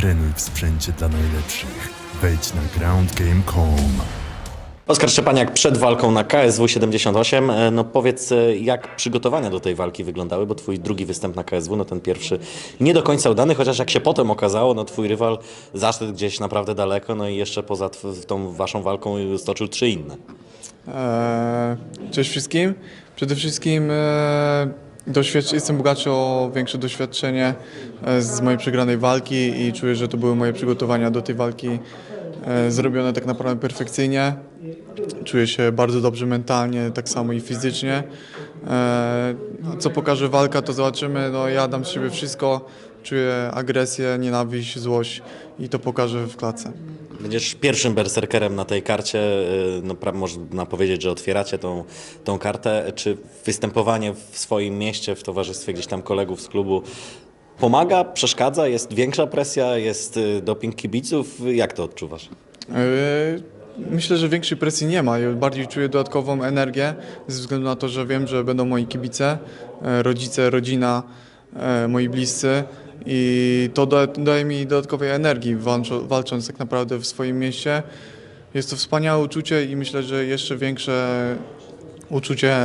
Trenuj w sprzęcie dla najlepszych. Wejdź na groundgame.com. Oskar Szczepaniak przed walką na KSW 78. E, No powiedz, e, jak przygotowania do tej walki wyglądały, bo twój drugi występ na KSW, no ten pierwszy nie do końca udany, chociaż jak się potem okazało, no twój rywal zaszedł gdzieś naprawdę daleko, no i jeszcze poza tą waszą walką stoczył trzy inne. Eee, Cześć wszystkim. Przede wszystkim e, doświadcz- jestem bogaczy o większe doświadczenie e, z mojej przegranej walki i czuję, że to były moje przygotowania do tej walki e, zrobione tak naprawdę perfekcyjnie. Czuję się bardzo dobrze mentalnie, tak samo i fizycznie. E, Co pokaże walka, to zobaczymy. No, ja dam z siebie wszystko. Czuję agresję, nienawiść, złość i to pokażę w klatce. Będziesz pierwszym berserkerem na tej karcie, e, no pra- można powiedzieć, że otwieracie tą, tą kartę. Czy występowanie w swoim mieście, w towarzystwie gdzieś tam kolegów z klubu pomaga, przeszkadza, jest większa presja, jest e, doping kibiców? Jak to odczuwasz? Yy, Myślę, że większej presji nie ma. Ja bardziej czuję dodatkową energię ze względu na to, że wiem, że będą moi kibice, e, rodzice, rodzina, e, moi bliscy i to da- daje mi dodatkowej energii walcząc tak naprawdę w swoim mieście. Jest to wspaniałe uczucie i myślę, że jeszcze większe uczucie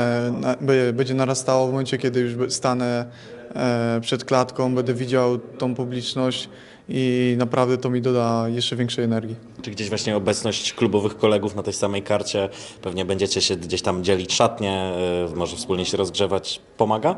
będzie narastało w momencie, kiedy już stanę e, przed klatką, będę widział tą publiczność i naprawdę to mi doda jeszcze większej energii. Czy gdzieś właśnie obecność klubowych kolegów na tej samej karcie, pewnie będziecie się gdzieś tam dzielić szatnie, y, może wspólnie się rozgrzewać, pomaga?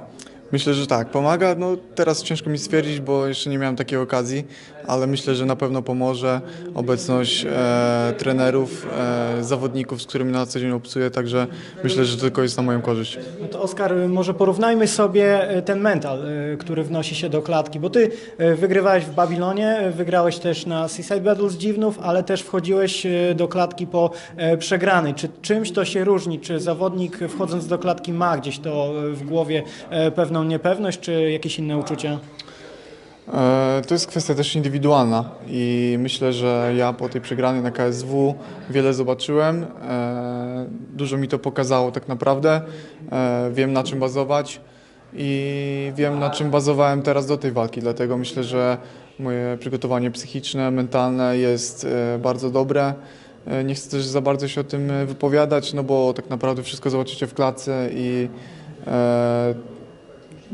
Myślę, że tak, pomaga. No, teraz ciężko mi stwierdzić, bo jeszcze nie miałem takiej okazji, ale myślę, że na pewno pomoże obecność e, trenerów, e, zawodników, z którymi na co dzień obcuję, także myślę, że tylko jest na moją korzyść. No to Oskar, może porównajmy sobie e, ten mental, e, który wnosi się do klatki, bo ty e, wygrywałeś w Babilonie, wygrałeś też na Seaside Battles Dziwnów, ale też wchodziłeś do klatki po przegranej. Czy czymś to się różni? Czy zawodnik wchodząc do klatki ma gdzieś to w głowie e, niepewność, czy jakieś inne uczucia? E, To jest kwestia też indywidualna i myślę, że ja po tej przegranej na KSW wiele zobaczyłem. E, Dużo mi to pokazało tak naprawdę. E, Wiem na czym bazować i wiem na czym bazowałem teraz do tej walki, dlatego myślę, że moje przygotowanie psychiczne, mentalne jest bardzo dobre. Nie chcę też za bardzo się o tym wypowiadać, no bo tak naprawdę wszystko zobaczycie w klatce i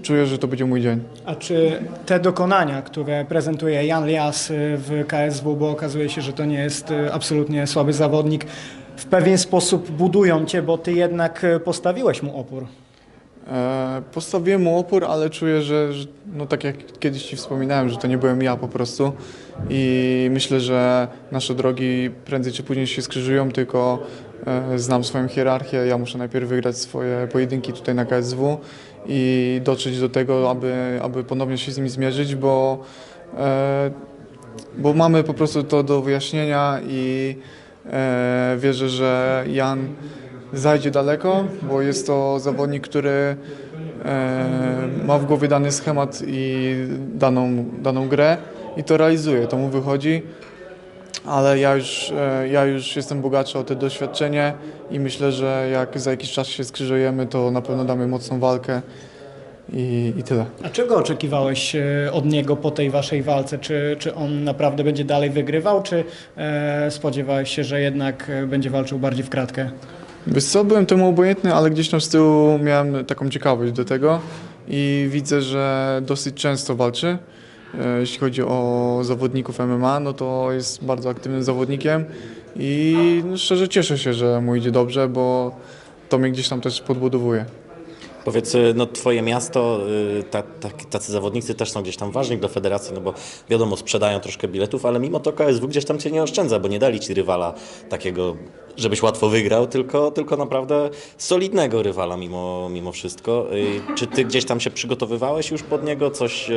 czuję, że to będzie mój dzień. A czy te dokonania, które prezentuje Jan Lias y, w KSW, bo okazuje się, że to nie jest y, absolutnie słaby zawodnik, w pewien sposób budują cię, bo ty jednak y, postawiłeś mu opór. E, Postawiłem mu opór, ale czuję, że, że no tak jak kiedyś Ci wspominałem, że to nie byłem ja po prostu i myślę, że nasze drogi prędzej czy później się skrzyżują, tylko znam swoją hierarchię, ja muszę najpierw wygrać swoje pojedynki tutaj na KSW i dotrzeć do tego, aby, aby ponownie się z nimi zmierzyć, bo, e, bo mamy po prostu to do wyjaśnienia i e, wierzę, że Jan zajdzie daleko, bo jest to zawodnik, który e, ma w głowie dany schemat i daną, daną grę i to realizuje, to mu wychodzi. Ale ja już, e, ja już jestem bogatszy o to doświadczenie i myślę, że jak za jakiś czas się skrzyżujemy, to na pewno damy mocną walkę i, i tyle. A czego oczekiwałeś y, od niego po tej waszej walce? Czy, czy on naprawdę będzie dalej wygrywał, czy e, spodziewałeś się, że jednak e, będzie walczył bardziej w kratkę? Wiesz co, byłem temu obojętny, ale gdzieś tam z tyłu miałem taką ciekawość do tego i widzę, że dosyć często walczy. E, Jeśli chodzi o zawodników MMA, no to jest bardzo aktywnym zawodnikiem i no, szczerze cieszę się, że mu idzie dobrze, bo to mnie gdzieś tam też podbudowuje. Powiedz, y, no twoje miasto, y, ta, ta, tacy zawodnicy też są gdzieś tam ważni dla federacji, no bo wiadomo, sprzedają troszkę biletów, ale mimo to KSW gdzieś tam cię nie oszczędza, bo nie dali ci rywala takiego, żebyś łatwo wygrał, tylko, tylko naprawdę solidnego rywala mimo, mimo wszystko. Y, Czy ty gdzieś tam się przygotowywałeś już pod niego, coś,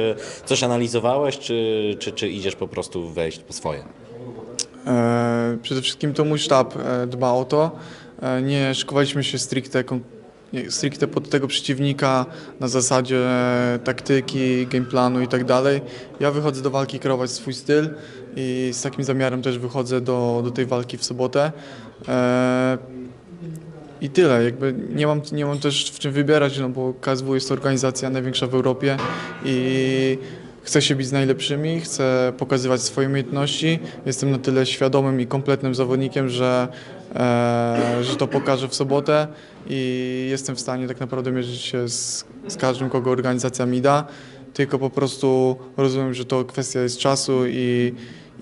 coś analizowałeś, czy, czy, czy idziesz po prostu wejść po swoje? E, Przede wszystkim to mój sztab e, dba o to. E, Nie szykowaliśmy się stricte, stricte pod tego przeciwnika na zasadzie taktyki, gameplanu i tak dalej. Ja wychodzę do walki kreować swój styl i z takim zamiarem też wychodzę do, do tej walki w sobotę. E, I tyle, jakby nie mam, nie mam też w czym wybierać, no bo KSW jest organizacja największa w Europie i chcę się bić z najlepszymi, chcę pokazywać swoje umiejętności. Jestem na tyle świadomym i kompletnym zawodnikiem, że, e, że to pokażę w sobotę i jestem w stanie tak naprawdę mierzyć się z, z każdym, kogo organizacja mi da. Tylko po prostu rozumiem, że to kwestia jest czasu i,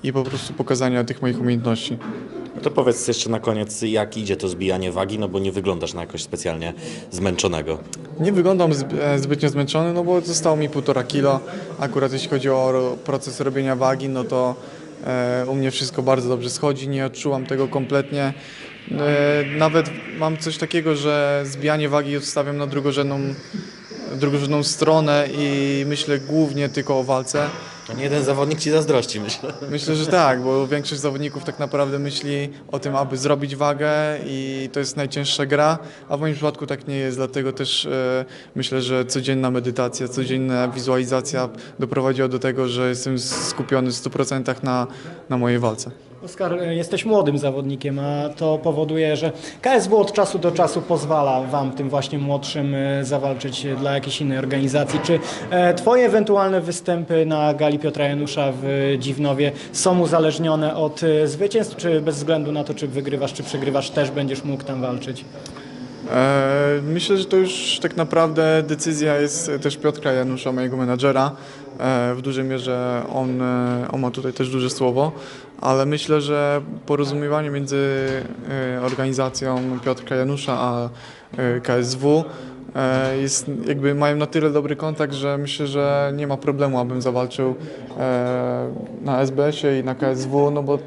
i po prostu pokazania tych moich umiejętności. To powiedz jeszcze na koniec, jak idzie to zbijanie wagi, no bo nie wyglądasz na jakoś specjalnie zmęczonego. Nie wyglądam e, zbytnio zmęczony, no bo zostało mi półtora kilo. Akurat jeśli chodzi o ro- proces robienia wagi, no to e, u mnie wszystko bardzo dobrze schodzi, nie odczułam tego kompletnie. E, nawet mam coś takiego, że zbijanie wagi odstawiam na drugorzędną, drugorzędną stronę i myślę głównie tylko o walce. To nie jeden zawodnik ci zazdrości, myślę. Myślę, że tak, bo większość zawodników tak naprawdę myśli o tym, aby zrobić wagę i to jest najcięższa gra, a w moim przypadku tak nie jest, dlatego też e, myślę, że codzienna medytacja, codzienna wizualizacja doprowadziła do tego, że jestem skupiony w 100% na, na mojej walce. Oskar, jesteś młodym zawodnikiem, a to powoduje, że KSW od czasu do czasu pozwala Wam, tym właśnie młodszym, e, zawalczyć dla jakiejś innej organizacji. Czy e, Twoje ewentualne występy na gali Piotra Janusza w Dziwnowie są uzależnione od e, zwycięstw, czy bez względu na to, czy wygrywasz, czy przegrywasz, też będziesz mógł tam walczyć? Myślę, że to już tak naprawdę decyzja jest też Piotra Janusza, mojego menadżera. W dużej mierze on, on ma tutaj też duże słowo, ale myślę, że porozumiewanie między e, organizacją Piotra Janusza a e, KSW e, jest, jakby mają na tyle dobry kontakt, że myślę, że nie ma problemu, abym zawalczył na SBS-ie i na KSW, no bo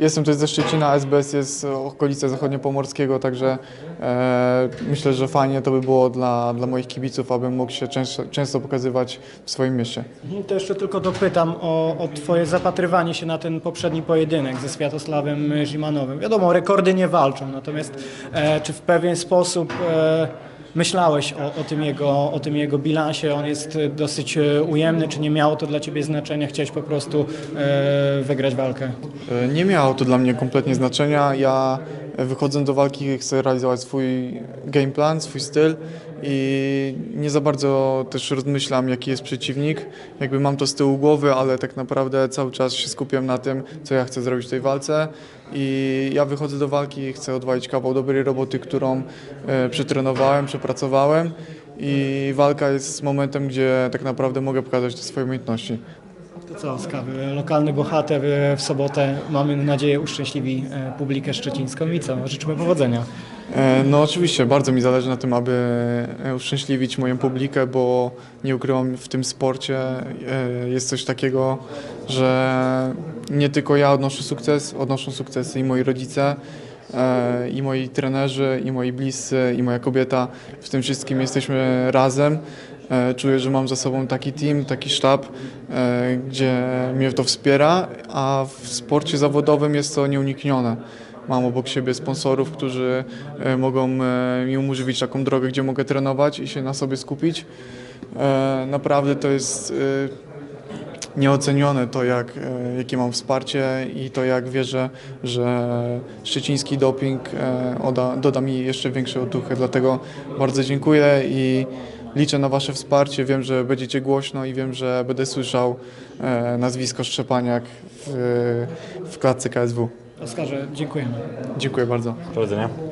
Jestem też ze Szczecina, SBS jest okolice zachodniopomorskiego, także e, myślę, że fajnie to by było dla, dla moich kibiców, abym mógł się często, często pokazywać w swoim mieście. Mhm, To jeszcze tylko dopytam o, o Twoje zapatrywanie się na ten poprzedni pojedynek ze Światosławem Zimanowym. Wiadomo, rekordy nie walczą, natomiast e, czy w pewien sposób e, myślałeś o, o, tym jego, o tym jego bilansie? On jest e, dosyć e, ujemny, czy nie miało to dla Ciebie znaczenia? Chciałeś po prostu e, wygrać walkę? Nie miało to dla mnie kompletnie znaczenia. Ja wychodząc do walki chcę realizować swój game plan, swój styl i nie za bardzo też rozmyślam jaki jest przeciwnik. Jakby mam to z tyłu głowy, ale tak naprawdę cały czas się skupiam na tym, co ja chcę zrobić w tej walce i ja wychodzę do walki i chcę odwalić kawał dobrej roboty, którą e, przetrenowałem, przepracowałem i walka jest momentem, gdzie tak naprawdę mogę pokazać te swoje umiejętności. To co, Oskar, e, lokalny bohater e, w sobotę, mamy nadzieję uszczęśliwi e, publikę szczecińską i co, życzymy powodzenia. No oczywiście, bardzo mi zależy na tym, aby uszczęśliwić moją publikę, bo nie ukrywam, w tym sporcie jest coś takiego, że nie tylko ja odnoszę sukces, odnoszą sukcesy i moi rodzice, i moi trenerzy, i moi bliscy, i moja kobieta. W tym wszystkim jesteśmy razem. E, Czuję, że mam za sobą taki team, taki sztab, e, gdzie mnie to wspiera, a w sporcie zawodowym jest to nieuniknione. Mam obok siebie sponsorów, którzy e, mogą mi umożliwić taką drogę, gdzie mogę trenować i się na sobie skupić. Naprawdę to jest nieocenione to, jak, jakie mam wsparcie i to, jak wierzę, że szczeciński doping oda, doda mi jeszcze większej otuchy. Dlatego bardzo dziękuję i liczę na Wasze wsparcie. Wiem, że będziecie głośno i wiem, że będę słyszał e, nazwisko Szczepaniak w, w klatce KSW. Oskarze, dziękujemy. Dziękuję bardzo. Powodzenia.